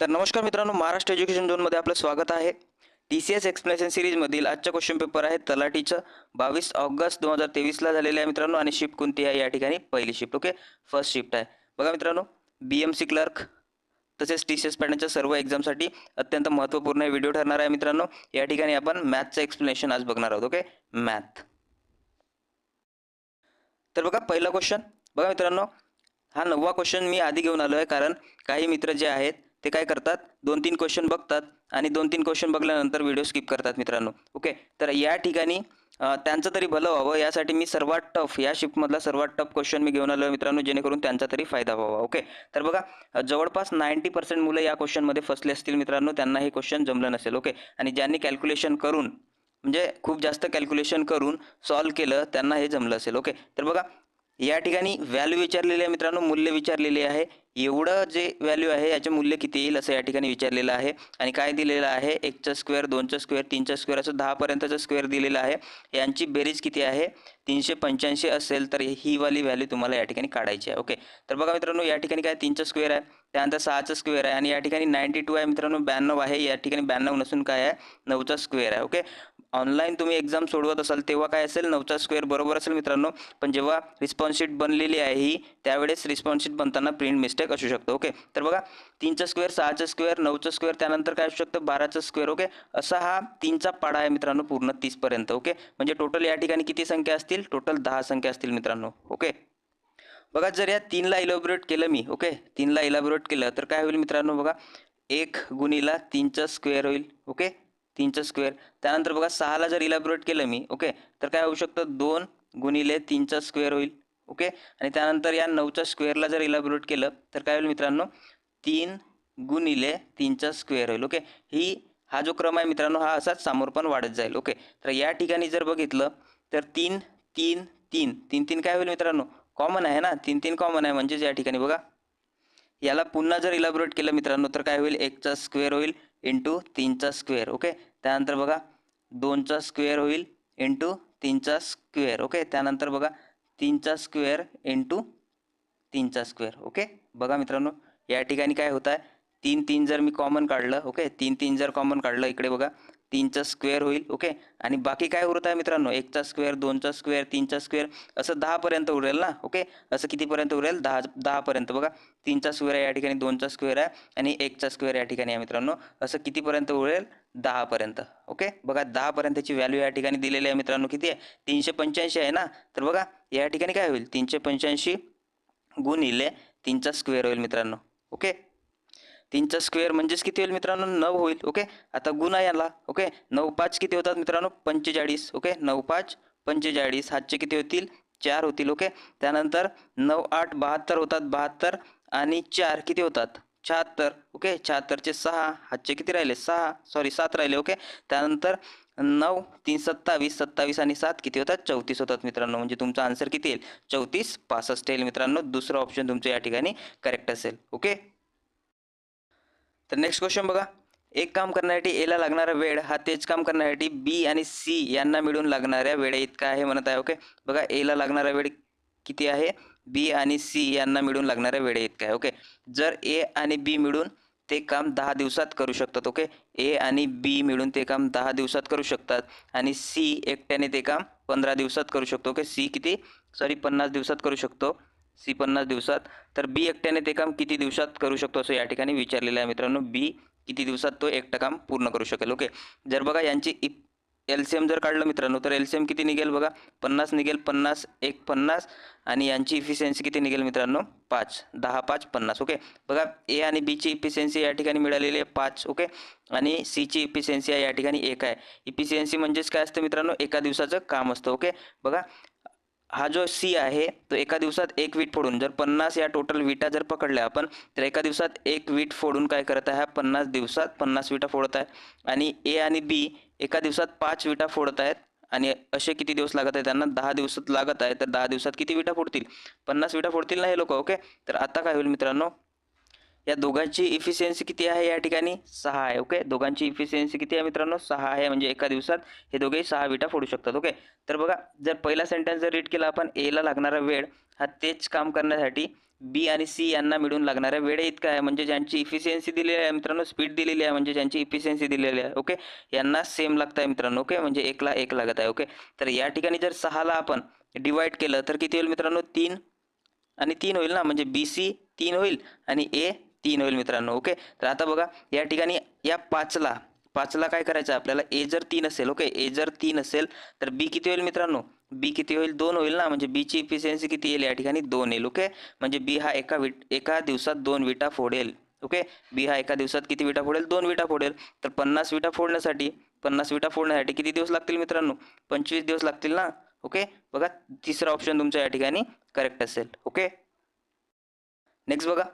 तर नमस्कार मित्रांनो महाराष्ट्र एज्युकेशन झोनमध्ये आपलं स्वागत आहे. टी सी एस एक्सप्लेनेशन सिरीजमधील आजचा क्वेश्चन पेपर आहे तलाठीचं. बावीस ऑगस्ट दोन हजार तेवीसला झालेलं आहे मित्रांनो आणि शिफ्ट कोणती आहे या ठिकाणी? पहिली शिफ्ट ओके फर्स्ट शिफ्ट आहे. बघा मित्रांनो बी एम सी क्लर्क तसेच टी सी एस पॅटर्नच्या सर्व एक्झामसाठी अत्यंत महत्त्वपूर्ण व्हिडिओ ठरणार आहे मित्रांनो. या ठिकाणी आपण मॅथचं एक्सप्लेनेशन आज बघणार आहोत ओके मॅथ तर बघा पहिला क्वेश्चन बघा मित्रांनो हा नववा क्वेश्चन मी आधी घेऊन आलो आहे कारण काही मित्र जे आहेत ते काय करतात? दोन तीन क्वेश्चन बघतात आणि दोन तीन क्वेश्चन बघल्यानंतर व्हिडिओ स्किप करतात मित्रांनो. ओके तर या ठिकाणी त्यांचं तरी भलं व्हावं यासाठी मी सर्वात टफ या शिफ्टमधला सर्वात टफ क्वेश्चन मी घेऊन आलो मित्रांनो जेणेकरून त्यांचा तरी फायदा व्हावा. ओके तर बघा जवळपास नाईंटी पर्सेंट मुलं या क्वेश्चनमध्ये फसले असतील मित्रांनो त्यांना हे क्वेश्चन जमलं नसेल. ओके आणि ज्यांनी कॅल्क्युलेशन करून म्हणजे खूप जास्त कॅल्क्युलेशन करून सॉल्व केलं त्यांना हे जमलं असेल. ओके तर बघा या ठिकाणी व्हॅल्यू विचारलेली आहे मित्रांनो मूल्य विचारलेले आहे. एवढं जे व्हॅल्यू आहे याचे मूल्य किती येईल असं या ठिकाणी विचारलेलं आहे. आणि काय दिलेलं आहे? एकचं स्क्वेअर दोनचं स्क्वेअर तीनचं स्क्वेअर असं दहापर्यंतचं स्क्वेअर दिलेलं आहे. यांची बेरीज किती आहे? तीनशे पंच्याऐंशी असेल तर ही वाली व्हॅल्यू तुम्हाला या ठिकाणी काढायची आहे. ओके तर बघा मित्रांनो या ठिकाणी काय तीनचं स्क्वेअर आहे. त्यानंतर सहाचं स्क्वेअर आहे. आणि या ठिकाणी नाईन्टी टू आहे मित्रांनो ब्याण्णव आहे. या ठिकाणी ब्याण्णव नसून काय आहे? नऊचा स्क्वेअर आहे. ओके ऑनलाईन तुम्ही एक्झाम सोडवत असाल तेव्हा काय असेल नऊचा स्क्वेअर बरोबर असेल मित्रांनो. पण जेव्हा रिस्पॉन्सिट बनलेली आहे ही त्यावेळेस रिस्पॉन्सिट बनताना प्रिंट मिस्टेक असू शकतो ओके तर बघा तीनचं स्क्वेअर सहाचा स्क्वेअर नऊचं स्क्वेअर त्यानंतर काय असू शकतं? बाराचं स्क्वेअर ओके असा हा तीनचा पाडा आहे मित्रांनो पूर्ण तीसपर्यंत ओके म्हणजे टोटल या ठिकाणी किती संख्या असतील? टोटल दहा संख्या असतील मित्रांनो ओके बघा जर या तीनला इलॅबोरेट केलं मी ओके तीनला इलॅबोरेट केलं तर काय होईल मित्रांनो बघा एक गुणीला तीनचा स्क्वेअर होईल ओके तीनचं स्क्वेअर त्यानंतर बघा सहाला जर इलॅबोरेट केलं मी ओके तर काय होऊ शकतं? दोन गुणिले तीनचा स्क्वेअर होईल ओके आणि त्यानंतर या नऊच्या स्क्वेअरला जर इलॅबोरेट केलं तर काय होईल मित्रांनो? तीन गुणिले तीनचा स्क्वेअर होईल ओके ही हा जो क्रम आहे मित्रांनो हा असाच समोर पण वाढत जाईल ओके तर या ठिकाणी जर बघितलं तर तीन तीन तीन तीन तीन काय होईल मित्रांनो? कॉमन आहे ना? तीन तीन कॉमन आहे म्हणजेच या ठिकाणी बघा. याला पुन्हा जर इलॅबोरेट केलं मित्रांनो तर काय होईल? एकचा स्क्वेअर होईल इंटू तीनचा स्क्वेअर ओके त्यानंतर बघा दोनचा स्क्वेअर होईल इंटू तीनचा स्क्वेअर ओके? त्यानंतर बघा तीनचा स्क्वेअर इंटू तीनचा स्क्वेअर ओके? बघा मित्रांनो या ठिकाणी काय होत आहे? तीन तीन जर मी कॉमन काढलं ओके? तीन तीन जर कॉमन काढलं इकडे बघा तीनचा स्क्वेअर होईल ओके? आणि बाकी काय उरत आहे मित्रांनो? एकचा स्क्वेअर दोनचा स्क्वेअर तीनचा स्क्वेअर असं दहापर्यंत उरेल ना ओके? असं कितीपर्यंत उरेल? दहा दहापर्यंत बघा. तीनचा स्क्वेअर आहे या ठिकाणी दोनचा स्क्वेअर आहे आणि एकचा स्क्वेअर या ठिकाणी आहे मित्रांनो असं कितीपर्यंत उरेल? दहापर्यंत ओके? बघा दहापर्यंतची व्हॅल्यू या ठिकाणी दिलेली आहे मित्रांनो किती आहे? तीनशे पंच्याऐंशी आहे ना? तर बघा या ठिकाणी काय होईल? तीनशे पंच्याऐंशी गुणिले तीनचा स्क्वेअर होईल मित्रांनो ओके? तीनचा स्क्वेअर म्हणजेच किती होईल मित्रांनो? नऊ होईल ओके? आता गुणा याला ओके? नऊ पाच किती होतात मित्रांनो? पंचेचाळीस ओके? नऊ पाच पंचेचाळीस हातचे किती होतील? चार होतील ओके? त्यानंतर नऊ आठ बहात्तर होतात बहात्तर आणि चार किती होतात? शहात्तर ओके? शहात्तरचे सहा हातचे किती राहिले? सहा सॉरी सात राहिले ओके? त्यानंतर नऊ तीन सत्तावीस सत्तावीस आणि सात किती होतात? चौतीस होतात मित्रांनो. म्हणजे तुमचा आन्सर किती येईल? चौतीस पासष्ट येईल मित्रांनो. दुसरं ऑप्शन तुमचं या ठिकाणी करेक्ट असेल ओके? तर नेक्स्ट क्वेश्चन बघा. एक काम करण्यासाठी एला लागणारा वेळ हा तेच काम करण्यासाठी बी आणि सी यांना मिळून लागणाऱ्या वेळे इतका आहे म्हणत आहे ओके? बघा एला लागणारा वेळ किती आहे? बी आणि सी यांना मिळून लागणाऱ्या वेळे इतका आहे ओके? जर ए आणि बी मिळून ते काम दहा दिवसात करू शकतात ओके? ए आणि बी मिळून ते काम दहा दिवसात करू शकतात आणि सी एकट्याने ते काम पंधरा दिवसात करू शकतो ओके? सी किती? सॉरी पन्नास दिवसात करू शकतो. सी पन्नास दिवसात. तर बी एकट्याने ते काम किती दिवसात करू शकतो असं या ठिकाणी विचारलेलं आहे मित्रांनो. बी किती दिवसात तो एकटं काम पूर्ण करू शकेल ओके? जर बघा यांची इप एल सी एम जर काढलं मित्रांनो तर एल सी एम किती निघेल बघा? पन्नास निघेल पन्नास एक पन्नास आणि यांची इफिशियन्सी किती निघेल मित्रांनो? पाच दहा पाच पन्नास ओके? बघा ए आणि बीची इफिशियन्सी या ठिकाणी मिळालेली आहे पाच ओके? आणि सीची इफिशियन्सी आहे या ठिकाणी एक आहे. इफिशियन्सी म्हणजेच काय असतं मित्रांनो? एका दिवसाचं काम असतं ओके? बघा हा जो सी आहे तो एका दिवसात एक वीट फोडून जर पन्नास या टोटल विटा जर पकडल्या आपण तर एका दिवसात एक वीट फोडून काय करत आहे? हा पन्नास दिवसात पन्नास विटा फोडत आहे. आणि ए आणि बी एका दिवसात पाच विटा फोडत आहेत. आणि असे किती दिवस लागत आहेत? त्यांना दहा दिवसात लागत आहे. तर दहा दिवसात किती विटा फोडतील? पन्नास विटा फोडतील ना हे लोक ओके? तर आता काय होईल मित्रांनो? या दोघांची इफिशियन्सी किती आहे या ठिकाणी? सहा आहे ओके दोघांची इफिशियन्सी किती आहे मित्रांनो? सहा आहे म्हणजे एका दिवसात हे दोघेही सहा विटा फोडू शकतात ओके तर बघा जर पहिला सेंटेन्स जर रीड केला आपण एला लागणारा वेळ हा तेच काम करण्यासाठी बी आणि सी यांना मिळून लागणाऱ्या वेळ इतका आहे म्हणजे ज्यांची इफिशियन्सी दिलेली आहे मित्रांनो स्पीड दिलेली आहे म्हणजे ज्यांची इफिशियन्सी दिलेली आहे ओके यांना सेम लागत आहे मित्रांनो ओके म्हणजे एकला एक लागत आहे ओके तर या ठिकाणी जर सहाला आपण डिवाईड केलं तर किती होईल मित्रांनो? तीन. आणि तीन होईल ना म्हणजे बी सी तीन होईल. आणि ए तीन होईल मित्रांनो ओके? तर आता बघा या ठिकाणी या पाचला पाचला काय करायचं आपल्याला? ए जर तीन असेल ओके? ए जर तीन असेल तर बी किती होईल मित्रांनो? बी किती होईल? दोन होईल ना? म्हणजे बीची इफिशियन्सी किती येईल या ठिकाणी? दोन येईल ओके? म्हणजे बी हा एका विट एका दिवसात दोन विटा फोडेल ओके? बी हा एका दिवसात किती विटा फोडेल? दोन विटा फोडेल. तर पन्नास विटा फोडण्यासाठी पन्नास विटा फोडण्यासाठी किती दिवस लागतील मित्रांनो? पंचवीस दिवस लागतील ना? ओके? बघा तिसरा ऑप्शन तुमचा या ठिकाणी करेक्ट असेल ओके? नेक्स्ट बघा.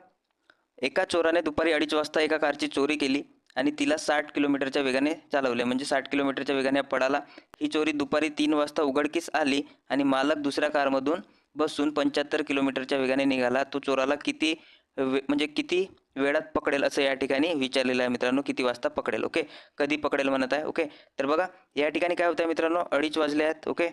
एका चोराने दुपारी अडीच वाजता एका कारची चोरी केली आणि तिला साठ किलोमीटरच्या वेगाने चालवले. म्हणजे साठ किलोमीटरच्या वेगाने पडाला ही चोरी दुपारी तीन वाजता उघडकीस आली आणि मालक दुसऱ्या कारमधून बसून पंच्याहत्तर किलोमीटरच्या वेगाने निघाला. तो चोराला किती वे म्हणजे किती वेळात पकडेल असं या ठिकाणी विचारलेलं आहे मित्रांनो. किती वाजता पकडेल? ओके? कधी पकडेल म्हणत आहे? ओके? तर बघा या ठिकाणी काय होतं आहे मित्रांनो? अडीच वाजले आहेत. ओके?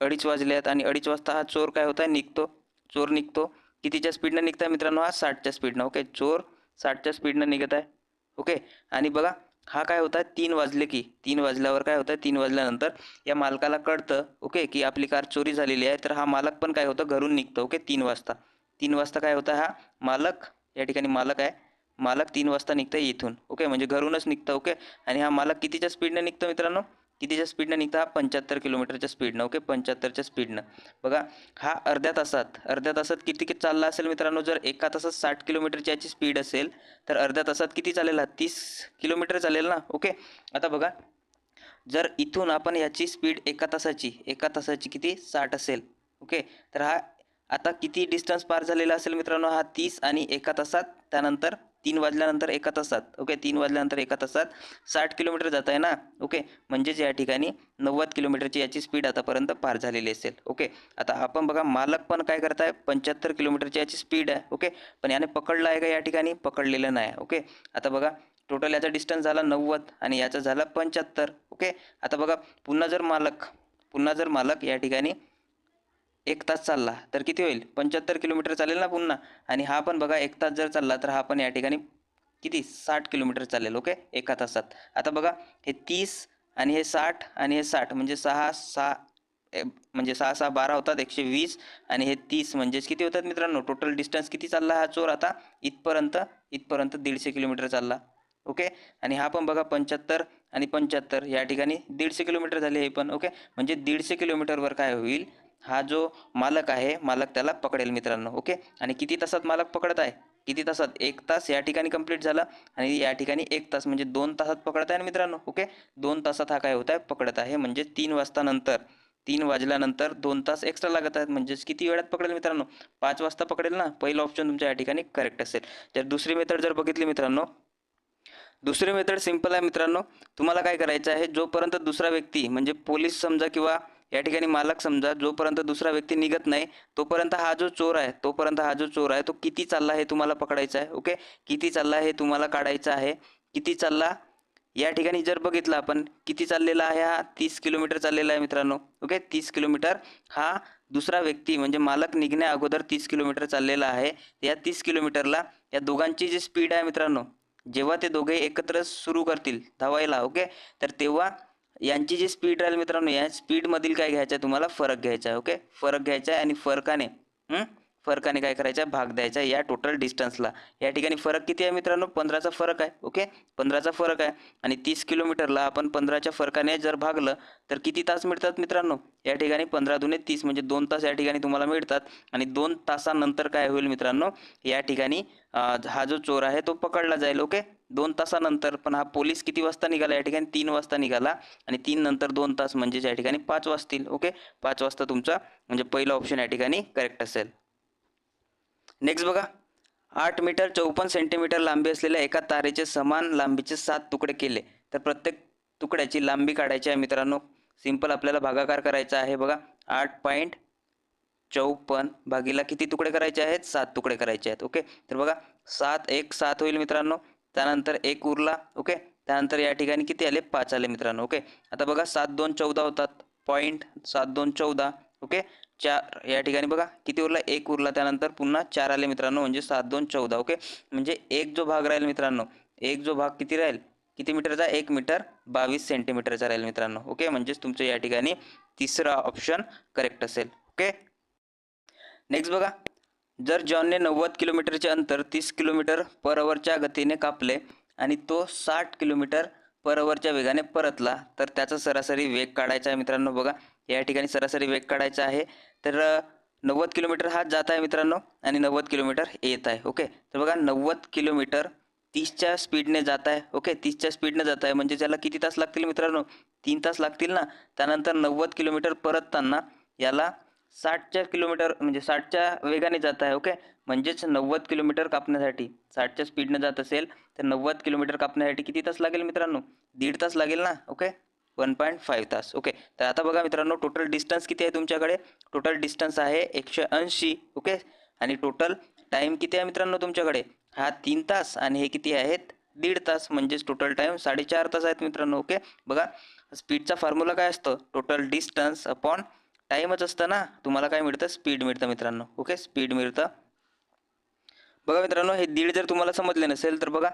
अडीच वाजले आहेत आणि अडीच वाजता हा चोर काय होत आहे निघतो. चोर निघतो. कितीच्या स्पीडनं निघताय आहे मित्रांनो? हा साठच्या स्पीडनं ओके चोर साठच्या स्पीडनं निघत आहे ओके आणि बघा हा काय होता तीन वाजले की तीन वाजल्यावर काय होतं तीन वाजल्यानंतर या मालकाला कळतं ओके की आपली कार चोरी झालेली आहे तर हा मालक पण काय होतं? घरून निघतं ओके तीन वाजता. तीन वाजता काय होतं हा मालक या ठिकाणी मालक आहे मालक तीन वाजता निघतं इथून ओके म्हणजे घरूनच निघतं ओके आणि हा मालक कितीच्या स्पीडनं निघतं मित्रांनो? कितीच्या स्पीडनं निघता? हा पंच्याहत्तर किलोमीटरच्या स्पीडनं ओके पंच्याहत्तरच्या स्पीडनं बघा हा अर्ध्या तासात अर्ध्या तासात किती किती चालला असेल मित्रांनो? जर एका तासात साठ किलोमीटरची याची स्पीड असेल तर अर्ध्या तासात किती चालेल? हा तीस किलोमीटर चालेल ना ओके आता बघा जर इथून आपण याची स्पीड एका तासाची एका तासाची किती? साठ असेल ओके तर हा आता किती डिस्टन्स पार झालेला असेल मित्रांनो? हा तीस आणि एका तासात त्यानंतर तीन वाजल्यानंतर एका तासात ओके? तीन वाजल्यानंतर एका तासात साठ किलोमीटर जात आहे ना ओके? म्हणजेच या ठिकाणी नव्वद किलोमीटरची याची स्पीड आतापर्यंत पार झालेली असेल ओके? आता आपण बघा मालक पण काय करत आहे पंच्याहत्तर किलोमीटरची याची स्पीड आहे ओके? पण याने पकडलं आहे का या ठिकाणी? पकडलेलं नाही ओके? आता बघा टोटल याचा डिस्टन्स झाला नव्वद आणि याचा झाला पंच्याहत्तर ओके? आता बघा पुन्हा जर मालक पुन्हा जर मालक या ठिकाणी एक तास चालला तर किती होईल? पंच्याहत्तर किलोमीटर चालेल ना पुन्हा? आणि हा पण बघा एक तास जर चालला तर हा पण या ठिकाणी किती? साठ किलोमीटर चालेल ओके? एका तासात. आता बघा हे तीस आणि हे साठ आणि हे साठ म्हणजे सहा सहा म्हणजे सहा सहा बारा होतात एकशे वीस. आणि हे तीस म्हणजेच किती होतात मित्रांनो? टोटल डिस्टन्स किती चालला हा चोर आता? इथपर्यंत इथपर्यंत दीडशे किलोमीटर चालला ओके? आणि हा पण बघा पंच्याहत्तर आणि पंच्याहत्तर या ठिकाणी दीडशे किलोमीटर झाले हे पण ओके? म्हणजे दीडशे किलोमीटरवर काय होईल? हा जो मालक आहे मालक त्याला पकडेल मित्रांनो ओके? आणि किती तासात मालक पकडत आहे? किती तासात? एक तास या ठिकाणी कंप्लीट झाला आणि या ठिकाणी एक तास म्हणजे दोन तासात पकडत आहे ना मित्रांनो ओके? दोन तासात हा काय होत आहे? पकडत आहे म्हणजे तीन वाजता नंतर तीन वाजल्यानंतर दोन तास एक्स्ट्रा लागत आहेत म्हणजेच किती वेळात पकडेल मित्रांनो? पाच वाजता पकडेल ना? पहिलं ऑप्शन तुमच्या या ठिकाणी करेक्ट असेल. जर दुसरी मेथड जर बघितली मित्रांनो दुसरी मेथड सिंपल आहे मित्रांनो. तुम्हाला काय करायचं आहे? जोपर्यंत दुसरा व्यक्ती म्हणजे पोलीस समजा किंवा या ठिकाणी मालक समजा जोपर्यंत दुसरा व्यक्ती निघत नाही तोपर्यंत हा जो चोर आहे तोपर्यंत हा जो चोर आहे तो किती चालला हे तुम्हाला पकडायचा आहे ओके? किती चालला हे तुम्हाला काढायचं आहे? किती चालला? या ठिकाणी जर बघितलं आपण किती चाललेला आहे हा? तीस किलोमीटर चाललेला आहे मित्रांनो ओके? तीस किलोमीटर हा दुसरा व्यक्ती म्हणजे मालक निघण्या अगोदर तीस किलोमीटर चाललेला आहे. या तीस किलोमीटरला या दोघांची जी स्पीड आहे मित्रांनो जेव्हा ते दोघे एकत्र सुरू करतील धावायला ओके? तर तेव्हा यांची जी स्पीड राहील मित्रांनो या स्पीडमधील काय घ्यायचं आहे तुम्हाला फरक घ्यायचा आहे ओके फरक घ्यायचा आहे आणि फरकाने हं? फरकाने काय करायचा? भाग द्यायचा या टोटल डिस्टन्सला या ठिकाणी फरक किती आहे मित्रांनो? पंधराचा फरक आहे ओके पंधराचा फरक आहे आणि तीस किलोमीटरला आपण पंधराच्या फरकाने जर भागलं तर किती तास मिळतात मित्रांनो? या ठिकाणी पंधरा दुने तीस म्हणजे दोन तास या ठिकाणी तुम्हाला मिळतात आणि दोन तासानंतर काय होईल मित्रांनो? या ठिकाणी हा जो चोर आहे तो पकडला जाईल ओके दोन तासानंतर पण हा पोलीस किती वाजता निघाला? या ठिकाणी तीन वाजता निघाला आणि तीन नंतर दोन तास म्हणजेच या ठिकाणी पाच वाजतील ओके पाच वाजता तुमचा म्हणजे पहिला ऑप्शन या ठिकाणी करेक्ट असेल. नेक्स्ट बघा. आठ मीटर चौपन्न सेंटीमीटर लांबी असलेल्या एका तारेचे समान लांबीचे सात तुकडे केले. तर प्रत्येक तुकड्याची लांबी काढायची आहे मित्रांनो. सिंपल आपल्याला भागाकार करायचा आहे बघा. आठ पॉईंट चौपन्न भागीला किती तुकडे करायचे आहेत? सात तुकडे करायचे आहेत. ओके तर बघा सात एक सात होईल मित्रांनो. त्यानंतर एक उरला. ओके त्यानंतर या ठिकाणी किती आले? पाच आले मित्रांनो. ओके आता बघा सात दोन चौदा होतात. पॉईंट सात दोन चौदा. ओके चार या ठिकाणी बघा किती उरला? एक उरला. त्यानंतर पुन्हा चार आले मित्रांनो म्हणजे सात दोन चौदा ओके? म्हणजे एक जो भाग राहील मित्रांनो एक जो भाग किती राहील? किती मीटरचा? एक मीटर बावीस सेंटीमीटरचा राहील मित्रांनो ओके? म्हणजेच तुमचं या ठिकाणी तिसरा ऑप्शन करेक्ट असेल ओके? नेक्स्ट बघा. जर जॉनने नव्वद किलोमीटरचे अंतर तीस किलोमीटर पर अवरच्या गतीने कापले आणि तो साठ किलोमीटर पर अवरच्या वेगाने परतला तर त्याचा सरासरी वेग काढायचा आहे मित्रांनो बघा. या ठिकाणी सरासरी वेग काढायचा आहे. तर नव्वद किलोमीटर हा जात आहे मित्रांनो आणि नव्वद किलोमीटर येत आहे. ओके? तर बघा नव्वद किलोमीटर तीसच्या स्पीडने जात आहे. ओके? तीसच्या स्पीडने जात आहे. म्हणजे त्याला किती तास लागतील मित्रांनो? तीन तास लागतील ना? त्यानंतर नव्वद किलोमीटर परतताना याला साठच्या किलोमीटर म्हणजे साठच्या वेगाने जात आहे. ओके? म्हणजेच नव्वद किलोमीटर कापण्यासाठी साठच्या स्पीडने जात असेल तर नव्वद किलोमीटर कापण्यासाठी किती तास लागेल मित्रांनो? दीड तास लागेल ना? ओके? वन पॉईंट फाईव्ह तास. ओके. तर आता बघा मित्रांनो टोटल डिस्टन्स किती आहे तुमच्याकडे? टोटल डिस्टन्स आहे एकशे ऐंशी. ओके. आणि टोटल टाईम किती आहे मित्रांनो तुमच्याकडे? हा तीन तास आणि हे किती आहेत? दीड तास. म्हणजेच टोटल टाईम साडेचार तास आहेत मित्रांनो. ओके. बघा स्पीडचा फॉर्म्युला काय असतो? टोटल डिस्टन्स अपॉन टाईमच असतं ना? तुम्हाला काय मिळतं? स्पीड मिळतं मित्रांनो. ओके. स्पीड मिळतं. बघा मित्रांनो हे दीड जर तुम्हाला समजले नसेल तर बघा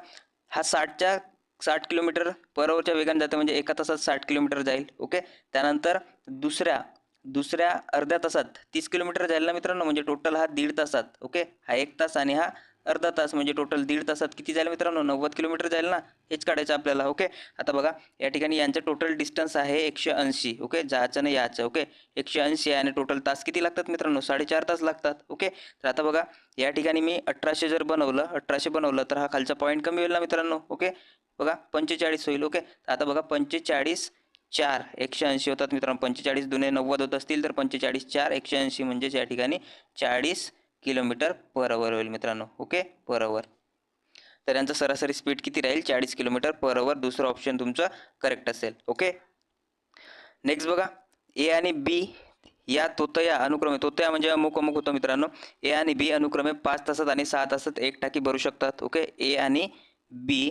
हा साठच्या साठ किलोमीटर पर अवरच्या वेगाने जाते म्हणजे एका तासात साठ किलोमीटर जाईल ओके त्यानंतर दुसऱ्या दुसऱ्या अर्ध्या तासात तीस किलोमीटर जाईल ना मित्रांनो म्हणजे टोटल हा दीड तासात ओके हा एक तास आणि हा अर्धा तास म्हणजे टोटल दीड तासात किती जाईल मित्रांनो? नव्वद किलोमीटर जाईल ना? हेच काढायचं आपल्याला ओके आता बघा या ठिकाणी यांचं टोटल डिस्टन्स आहे एकशे ऐंशी ओके जायचं ना याचं ओके एकशे ऐंशी आहे आणि टोटल तास किती लागतात मित्रांनो? साडेचार तास लागतात ओके तर आता बघा या ठिकाणी मी अठराशे जर बनवलं अठराशे बनवलं तर हा खालचा पॉईंट कमी होईल ना मित्रांनो ओके बघा पंचेचाळीस होईल ओके आता बघा पंचेचाळीस चार एकशे ऐंशी होतात मित्रांनो पंचेचाळीस दुने नव्वद होत असतील तर पंचेचाळीस चार एकशे ऐंशी म्हणजेच या ठिकाणी चाळीस किलोमीटर पर अवर होईल मित्रांनो. ओके पर अवर तर यांचं सरासरी स्पीड किती राहील? चाळीस किलोमीटर पर अवर दुसरं ऑप्शन तुमचं करेक्ट असेल. ओके नेक्स्ट बघा. ए आणि बी या तोतया अनुक्रमे तोतया म्हणजे अमुक अमुक होतं मित्रांनो. ए आणि बी अनुक्रमे पाच तासात आणि सहा तासात एक टाकी भरू शकतात. ओके ए आणि बी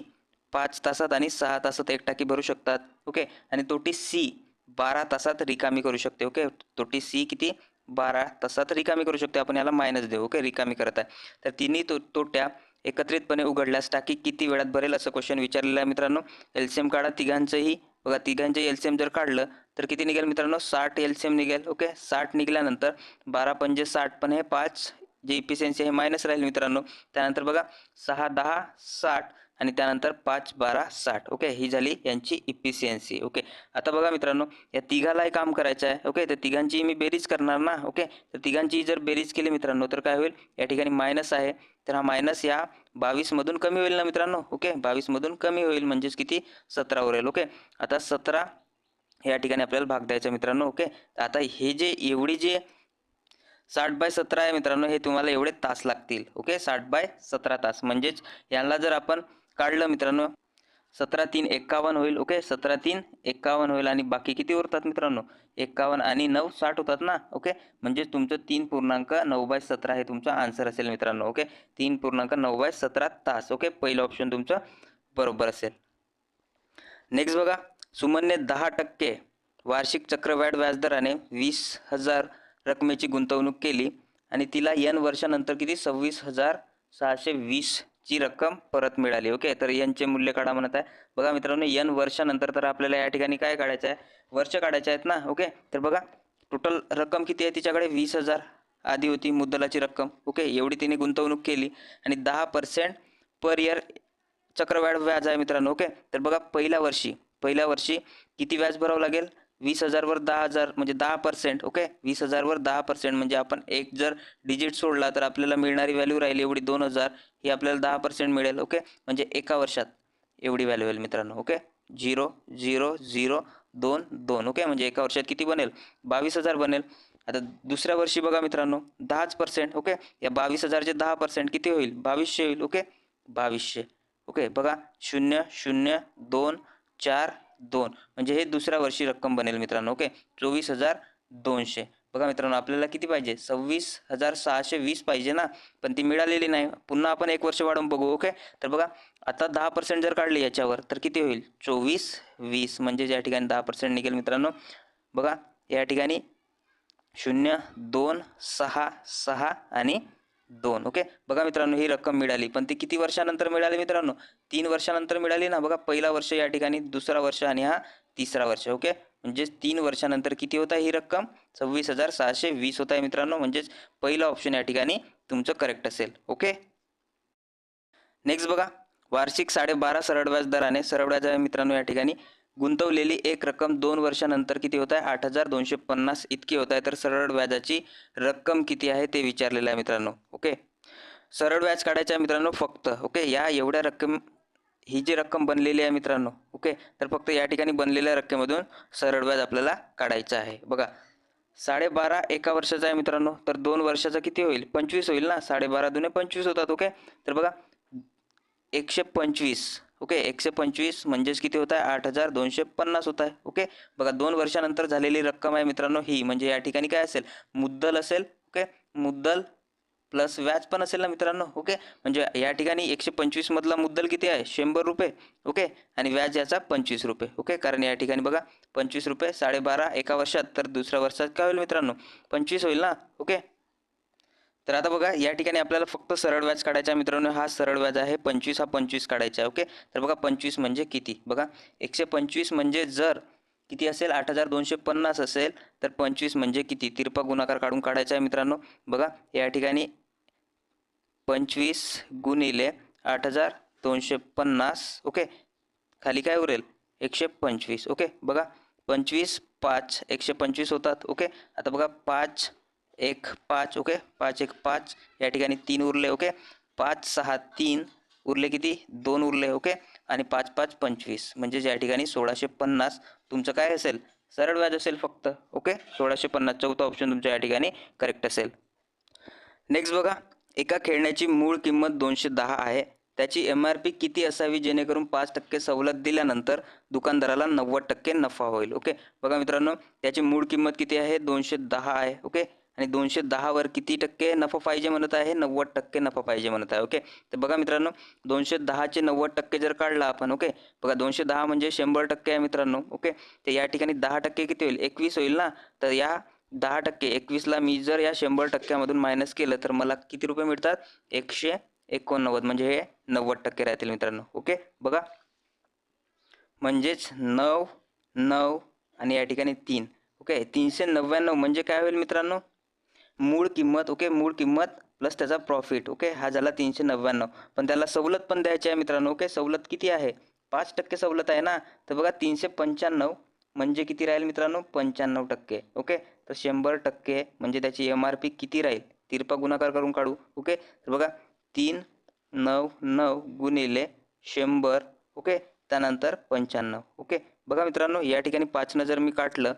पाच तासात आणि सहा तासात एक टाकी भरू शकतात. ओके आणि तोटी सी बारा तासात रिकामी करू शकते. ओके तोटी सी किती? बारा तासात रिकामी करू शकतो आपण याला मायनस देऊ. ओके रिकामी करत आहे. तर तिन्ही तो तोट्या एकत्रितपणे उघडल्यास टाकी किती वेळात भरेल असं क्वेश्चन विचारलेलं आहे मित्रांनो. एलसीएम काढा. तिघांचंही बघा तिघांचे एलसीएम जर काढलं तर किती निघेल मित्रांनो? साठ एलसीएम निघेल. ओके साठ निघाल्यानंतर बारा पंजे साठ पण हे पाच. जे इफिशियन्सी आहे मायनस राहील मित्रांनो. त्यानंतर बघा सहा दहा साठ. आणि त्यानंतर पाच बारा साठ. ओके? ही झाली यांची इफिशियन्सी ओके? आता बघा मित्रांनो या तिघालाही काम करायचं आहे. ओके? तर तिघांची मी बेरीज करणार ना? ओके? तर तिघांची जर बेरीज केली मित्रांनो तर काय होईल? या ठिकाणी मायनस आहे. तर हा मायनस या बावीसमधून कमी होईल ना मित्रांनो? ओके? बावीसमधून कमी होईल म्हणजेच किती? सतरा उरेल ओके? आता सतरा या ठिकाणी आपल्याला भाग द्यायचा मित्रांनो. ओके? आता हे जे एवढी जे साठ बाय सतरा आहे मित्रांनो हे तुम्हाला एवढे तास लागतील. ओके? साठ बाय सतरा तास. म्हणजेच यांना जर आपण काढलं मित्रांनो. सतरा तीन एक्कावन्न होईल ओके सतरा तीन एक्कावन्न होईल आणि बाकी किती उरतात मित्रांनो? एक्कावन्न आणि नऊ साठ होतात ना ओके म्हणजे तुमचं तीन पूर्णांक नऊ बाय सतरा हे तुमचा आन्सर असेल मित्रांनो ओके तीन पूर्णांक नऊ बाय सतरा तास ओके पहिलं ऑप्शन तुमचं बरोबर असेल. नेक्स्ट बघा सुमनने दहा टक्के वार्षिक चक्रवाढ व्याजदराने वीस हजार रकमेची गुंतवणूक केली आणि तिला यन वर्षानंतर किती? सव्वीस हजार सहाशे वीस ची रक्कम परत मिळाली. ओके? तर यांचे मूल्य काढा म्हणत आहे. बघा मित्रांनो यन वर्षानंतर तर आपल्याला या ठिकाणी काय काढायचं आहे? वर्ष काढायचे आहेत ना? ओके? तर बघा टोटल रक्कम किती आहे तिच्याकडे? वीस हजार आधी होती मुद्दलाची रक्कम. ओके? एवढी तिने गुंतवणूक केली आणि दहा पर्सेंट पर इयर चक्रवाढ व्याज आहे मित्रांनो. ओके? तर बघा पहिल्या वर्षी पहिल्या वर्षी किती व्याज भरावं लागेल? वीस हजारवर दहा हजार म्हणजे दहा पर्सेंट ओके वीस हजारवर दहा पर्सेंट म्हणजे आपण एक जर डिजिट सोडला तर आपल्याला मिळणारी व्हॅल्यू राहील एवढी दोन हजार ही आपल्याला दहा पर्सेंट मिळेल ओके म्हणजे एका वर्षात एवढी व्हॅल्यू येईल मित्रांनो ओके झिरो झिरो झिरो दोन दोन ओके म्हणजे एका वर्षात किती बनेल? बावीस हजार बनेल. आता दुसऱ्या वर्षी बघा मित्रांनो दहाच पर्सेंट ओके या बावीस हजारचे दहा पर्सेंट किती होईल? बावीसशे होईल ओके बावीसशे ओके बघा शून्य शून्य दोन चार दोन. म्हणजे हे दुसऱ्या वर्षी रक्कम बनेल मित्रांनो ओके? चोवीस हजार दोनशे. बघा मित्रांनो आपल्याला किती पाहिजे? सव्वीस हजार सहाशे वीस पाहिजे ना? पण ती मिळालेली नाही. पुन्हा आपण एक वर्ष वाढवून बघू ओके? तर बघा आता दहा पर्सेंट जर काढले याच्यावर तर किती होईल? चोवीस वीस. म्हणजे या ठिकाणी दहा पर्सेंट निघेल मित्रांनो बघा या ठिकाणी शून्य दोन सहा सहा आणि दोन ओके बघा मित्रांनो ही रक्कम मिळाली. पण ती किती वर्षानंतर मिळाली मित्रांनो? तीन वर्षानंतर मिळाली ना? बघा पहिला वर्ष या ठिकाणी दुसरा वर्ष आणि हा तिसरा वर्ष ओके म्हणजेच तीन वर्षानंतर किती होत आहे ही रक्कम? सव्वीस हजार सहाशे वीस होत आहे मित्रांनो. म्हणजेच पहिलं ऑप्शन या ठिकाणी तुमचं करेक्ट असेल ओके नेक्स्ट बघा. वार्षिक साडेबारा सरळ व्याज दराने सरळ व्याज आहे मित्रांनो या ठिकाणी. गुंतवलेली एक रक्कम दोन वर्षानंतर किती होत आहे? आठ हजार दोनशे पन्नास इतकी होत आहे. तर सरळ व्याजाची रक्कम किती आहे ते विचारलेलं आहे मित्रांनो. ओके? सरळ व्याज काढायचं आहे मित्रांनो फक्त. ओके? या एवढ्या रक्कम ही जी रक्कम बनलेली आहे मित्रांनो. ओके? तर फक्त या ठिकाणी बनलेल्या रक्कमेमधून सरळ व्याज आपल्याला काढायचं आहे. बघा. साडेबारा एका वर्षाचा आहे मित्रांनो. तर दोन वर्षाचा किती होईल? पंचवीस होईल ना? साडेबारा दुने पंचवीस होतात. ओके? तर बघा. एकशे पंचवीस. ओके एकशे पंचवीस म्हणजेच किती होत आहे? आठ हजार दोनशे पन्नास होत आहे. ओके बघा दोन वर्षानंतर झालेली रक्कम आहे मित्रांनो ही म्हणजे या ठिकाणी काय असेल? मुद्दल असेल ओके मुद्दल प्लस व्याज पण असेल ना मित्रांनो ओके म्हणजे या ठिकाणी एकशे पंचवीसमधला मुद्दल किती आहे? शंभर रुपये ओके आणि व्याज याचा पंचवीस रुपये ओके कारण या ठिकाणी बघा पंचवीस रुपये साडेबारा एका वर्षात तर दुसऱ्या वर्षात काय होईल मित्रांनो? पंचवीस होईल ना ओके तर आता बघा या ठिकाणी आपल्याला फक्त सरळ व्याज काढायचा आहे मित्रांनो. हा सरळ व्याज आहे पंचवीस हा पंचवीस काढायचा आहे ओके? तर बघा पंचवीस म्हणजे किती? बघा एकशे पंचवीस म्हणजे जर किती असेल? आठ हजार दोनशे पन्नास असेल तर पंचवीस म्हणजे किती? तिरपा गुणाकार काढून काढायचा आहे मित्रांनो. बघा या ठिकाणी पंचवीस गुणिले आठ हजार दोनशे पन्नास ओके? खाली काय उरेल? एकशे पंचवीस ओके? बघा पंचवीस पाच एकशे पंचवीस होतात ओके? आता बघा पाच एक पाच ओके? पाच एक पाच. या ठिकाणी तीन उरले ओके? पाच सहा तीन. उरले किती? दोन उरले ओके? आणि पाच पाच पंचवीस. म्हणजे या ठिकाणी सोळाशे पन्नास. तुमचं काय असेल? सरळ व्याज असेल फक्त ओके? सोळाशे पन्नास. चौथा ऑप्शन तुमच्या या ठिकाणी करेक्ट असेल. नेक्स्ट बघा. एका खेळण्याची मूळ किंमत दोनशे दहा आहे. त्याची एम आर पी किती असावी? जेणेकरून पाच टक्के सवलत दिल्यानंतर दुकानदाराला नव्वद टक्के नफा होईल ओके? बघा मित्रांनो त्याची मूळ किंमत किती आहे? दोनशे दहा आहे ओके? आणि दोनशे दहावर किती टक्के नफा पाहिजे म्हणत आहे? नव्वद टक्के नफा पाहिजे म्हणत आहे ओके? तर बघा मित्रांनो दोनशे दहाचे नव्वद टक्के जर काढला आपण ओके? बघा दोनशे दहा म्हणजे शंभर टक्के आहे मित्रांनो ओके? तर या ठिकाणी दहा टक्के किती होईल? एकवीस होईल ना? तर या दहा टक्के एकवीसला मी जर या शंभर टक्क्यामधून मायनस केलं तर मला किती रुपये मिळतात? एकशे एकोणनव्वद म्हणजे हे नव्वद टक्के राहतील मित्रांनो ओके? बघा. म्हणजेच नऊ नऊ आणि या ठिकाणी तीन ओके? तीनशे नव्याण्णव म्हणजे काय होईल मित्रांनो? मूळ किंमत ओके मूळ किंमत प्लस त्याचा प्रॉफिट ओके हा झाला तीनशे नव्याण्णव. पण त्याला सवलत पण द्यायची आहे मित्रांनो ओके सवलत किती आहे? पाच टक्के सवलत आहे ना? तर बघा तीनशे पंच्याण्णव म्हणजे किती राहील मित्रांनो? पंच्याण्णव टक्के ओके तर शंभर टक्के म्हणजे त्याची एम आर पी किती राहील? तिरपा गुणाकार करून काढू ओके तर बघा तीन नऊ नऊ गुणिले शंभर ओके त्यानंतर पंच्याण्णव ओके बघा मित्रांनो या ठिकाणी पाचनं जर मी काढलं.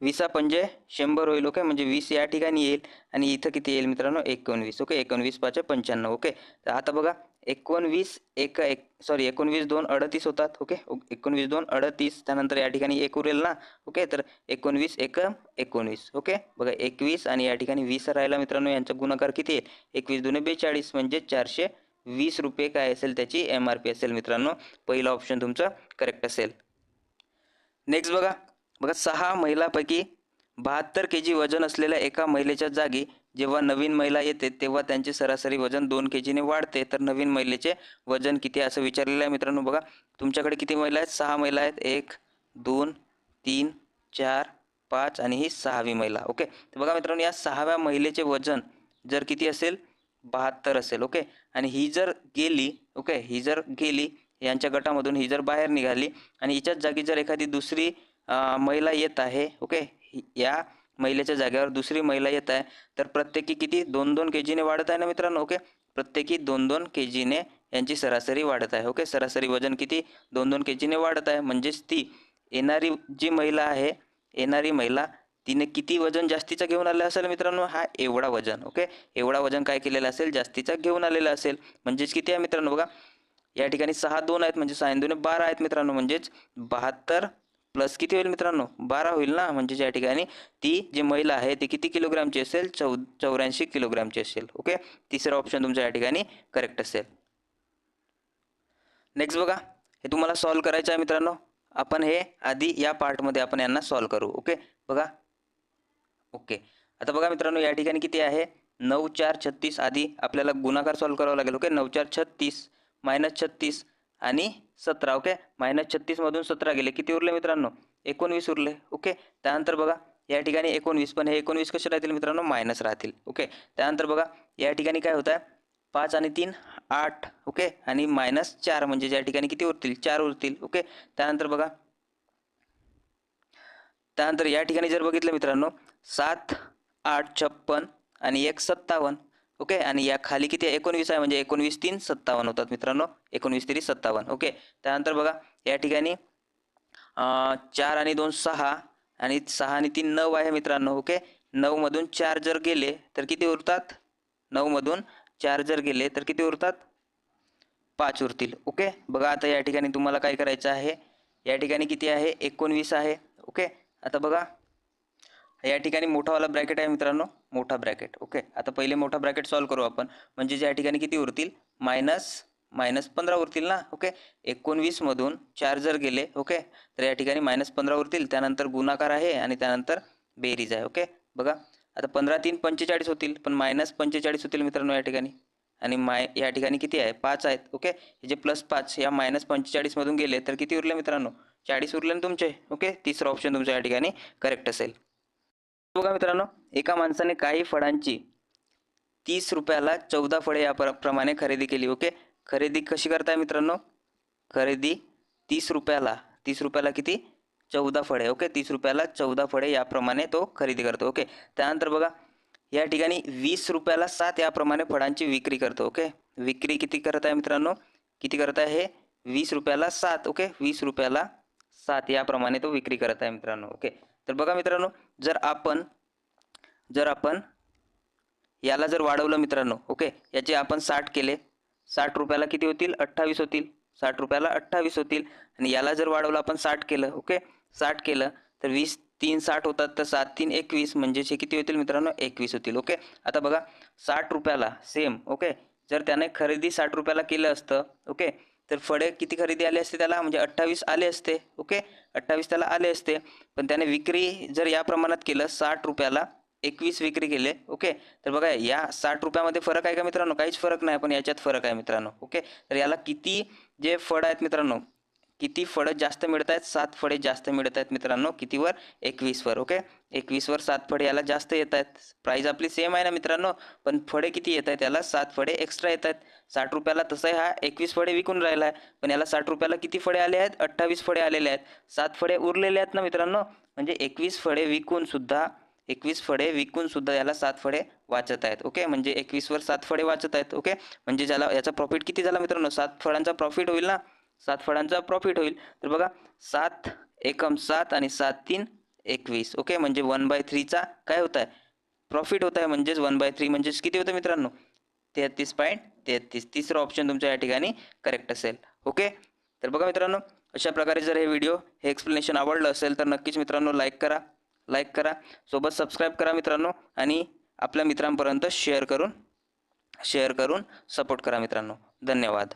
विसा पंजे शंभर होईल ओके म्हणजे वीस या ठिकाणी येईल आणि इथं किती येईल मित्रांनो? एकोणवीस ओके एकोणवीस पाच पंच्याण्णव ओके तर आता बघा एकोणवीस एक एक सॉरी एकोणवीस दोन अडतीस होतात ओके एकोणवीस दोन अडतीस त्यानंतर या ठिकाणी एक उरेल ना ओके तर एकोणवीस एक एकोणवीस ओके बघा एकवीस आणि या ठिकाणी वीस राहिला मित्रांनो यांचा गुणाकार किती येईल? एकवीस दोन बेचाळीस म्हणजे चारशे वीस रुपये काय असेल त्याची? एम आर पी असेल मित्रांनो. पहिला ऑप्शन तुमचं करेक्ट असेल. नेक्स्ट बघा बघा सहा महिलापैकी बहात्तर के जी वजन असलेल्या एका महिलेच्या जागी जेव्हा नवीन महिला येते तेव्हा त्यांचे सरासरी वजन दोन के जीने वाढते. तर नवीन महिलेचे वजन किती आहे असं विचारलेलं आहे मित्रांनो बघा. तुमच्याकडे किती महिला आहेत? सहा महिला आहेत. एक दोन तीन चार पाच आणि ही सहावी महिला. ओके? तर बघा मित्रांनो या सहाव्या महिलेचे वजन जर किती असेल? बहात्तर असेल. ओके? आणि ही जर गेली ओके? ही जर गेली यांच्या गटामधून ही जर बाहेर निघाली आणि हिच्याच जागी जर एखादी दुसरी महिला येत आहे ओके? या महिलेच्या जागेवर दुसरी महिला येत आहे. तर प्रत्येकी किती? दोन दोन के जीने वाढत आहे ना मित्रांनो ओके? प्रत्येकी दोन दोन के जीने यांची सरासरी वाढत आहे ओके? सरासरी वजन किती? दोन दोन के जीने वाढत आहे. म्हणजेच ती येणारी जी महिला आहे येणारी महिला तिने किती वजन जास्तीचा घेऊन आलं असेल मित्रांनो? हा एवढा वजन ओके? एवढा वजन काय केलेलं असेल? जास्तीचा घेऊन आलेला असेल. म्हणजेच किती आहे मित्रांनो बघा? या ठिकाणी सहा दोन आहेत म्हणजे सहा दोन बारा आहेत मित्रांनो. म्हणजेच बहात्तर प्लस किती होईल मित्रांनो? बारा होईल ना? म्हणजे या ठिकाणी ती जी महिला आहे ती किती किलोग्रामची असेल? चौ चौऱ्याऐंशी किलोग्रामची असेल. ओके तिसरा ऑप्शन तुमच्या या ठिकाणी करेक्ट असेल. नेक्स्ट बघा. हे तुम्हाला सॉल्व करायचं आहे मित्रांनो. आपण हे आधी या पार्टमध्ये आपण यांना सॉल्व करू. ओके बघा. ओके आता बघा मित्रांनो या ठिकाणी किती आहे? नऊ चार छत्तीस आधी आपल्याला गुणाकार सॉल्व करावा लागेल. ओके नऊ चार छत्तीस मायनस छत्तीस आणि सतरा ओके मायनस छत्तीसमधून सतरा गेले. किती उरले मित्रांनो? एकोणवीस उरले ओके त्यानंतर बघा या ठिकाणी एकोणवीस पण हे एकोणवीस कसे राहतील मित्रांनो? मायनस राहतील ओके त्यानंतर बघा या ठिकाणी काय होतं आहे पाच आणि तीन आठ ओके आणि मायनस चार म्हणजे ज्या ठिकाणी किती उरतील? चार उरतील ओके त्यानंतर बघा त्यानंतर या ठिकाणी जर बघितलं मित्रांनो सात आठ छप्पन आणि एक सत्तावन्न ओके? आणि या खाली किती आहे? एकोणवीस आहे म्हणजे एकोणवीस तीन सत्तावन्न होतात मित्रांनो. एकोणवीस तरी सत्तावन्न ओके? त्यानंतर बघा या ठिकाणी चार आणि दोन सहा आणि सहा आणि तीन नऊ आहे मित्रांनो ओके? नऊमधून चार जर गेले तर किती उरतात? नऊमधून चार जर गेले तर किती उरतात? पाच उरतील ओके? बघा आता या ठिकाणी तुम्हाला काय करायचं आहे? या ठिकाणी किती आहे? एकोणवीस आहे ओके? आता बघा या ठिकाणी मोठावाला ब्रॅकेट आहे मित्रांनो. मोठा ब्रॅकेट ओके आता पहिले मोठा ब्रॅकेट सॉल्व करू आपण. म्हणजे या ठिकाणी किती उरतील? मायनस मायनस पंधरा उरतील ना? ओके एकोणवीसमधून चार जर गेले ओके तर या ठिकाणी मायनस पंधरा उरतील. त्यानंतर गुणाकार आहे आणि त्यानंतर बेरीज आहे ओके बघा. आता पंधरा तीन पंचेचाळीस होतील. पण मायनस पंचेचाळीस होतील मित्रांनो या ठिकाणी. आणि माय या ठिकाणी किती आहे? पाच आहेत ओके हे जे प्लस पाच या मायनस पंचेचाळीसमधून गेले तर किती उरले मित्रांनो? चाळीस उरले ना तुमचे ओके तिसरा ऑप्शन तुमच्या या ठिकाणी करेक्ट असेल. बघा मित्रांनो एका माणसाने काही फळांची तीस रुपयाला चौदा फळे या प्र- प्रमाणे खरेदी केली ओके? खरेदी कशी करताय मित्रांनो? खरेदी तीस रुपयाला तीस रुपयाला किती? चौदा फळे ओके? तीस रुपयाला चौदा फळे याप्रमाणे तो खरेदी करतो ओके? त्यानंतर बघा या ठिकाणी वीस रुपयाला सात याप्रमाणे फळांची विक्री करतो ओके? विक्री किती करत आहे मित्रांनो? किती करत आहे हे? वीस रुपयाला सात ओके? वीस रुपयाला सात याप्रमाणे तो विक्री करत आहे मित्रांनो ओके? तर बघा मित्रांनो जर आपण जर आपण याला जर वाढवलं मित्रांनो ओके याचे आपण साठ केले साठ रुपयाला किती होतील? अठ्ठावीस होतील. साठ रुपयाला अठ्ठावीस होतील. आणि याला जर वाढवलं आपण साठ केलं ओके साठ केलं तर वीस तीन साठ होतात तर सात तीन एकवीस म्हणजेच हे किती होतील मित्रांनो? एकवीस होतील ओके. आता बघा साठ रुपयाला सेम ओके. जर त्याने खरेदी साठ रुपयाला केलं असतं ओके तर फळे किती खरेदी आले असते त्याला? म्हणजे अठ्ठावीस आले असते ओके? अठ्ठावीस त्याला आले असते. पण त्याने विक्री जर या प्रमाणात केलं साठ रुपयाला एकवीस विक्री केले ओके? तर बघा या साठ रुपयामध्ये फरक आहे का मित्रांनो? काहीच फरक नाही पण याच्यात फरक आहे मित्रांनो ओके? तर याला किती जे फळ आहेत मित्रांनो किती फळं जास्त मिळत आहेत सात फळे जास्त मिळत आहेत मित्रांनो कितीवर? एकवीसवर ओके? एकवीसवर सात फळे याला जास्त येत आहेत प्राईज आपली सेम आहे ना मित्रांनो पण फळे किती येत आहेत याला? सात फळे एक्स्ट्रा येत आहेत साठ रुपयाला तसं हा एकवीस फळे विकून राहिला आहे. पण याला साठ रुपयाला किती फळे आले आहेत? अठ्ठावीस फळे आलेले आहेत. सात फळे उरलेले आहेत ना मित्रांनो? म्हणजे एकवीस फळे विकून सुद्धा एकवीस फळे विकून सुद्धा याला सात फळे वाचत आहेत. ओके? म्हणजे एकवीसवर सात फळे वाचत आहेत. ओके? म्हणजे ज्याला याचा प्रॉफिट किती झाला मित्रांनो? सात फळांचा प्रॉफिट होईल ना? सात फळांचा प्रॉफिट होईल. तर बघा सात एकम सात आणि सात तीन एकवीस. ओके? म्हणजे वन बाय थ्रीचा काय होत आहे? प्रॉफिट होत आहे म्हणजेच वन बाय थ्री म्हणजेच किती होतं मित्रांनो? तेहतीस पॉईंट तेहतीस तिसरं ऑप्शन तुमच्या या ठिकाणी करेक्ट असेल. ओके तर बघा मित्रांनो अशा प्रकारे जर हे व्हिडिओ हे एक्सप्लेनेशन आवडलं असेल तर नक्कीच मित्रांनो लाईक करा. लाईक करा. सोबत सबस्क्राईब करा मित्रांनो आणि आपल्या मित्रांपर्यंत शेअर करून शेअर करून सपोर्ट करा मित्रांनो. धन्यवाद.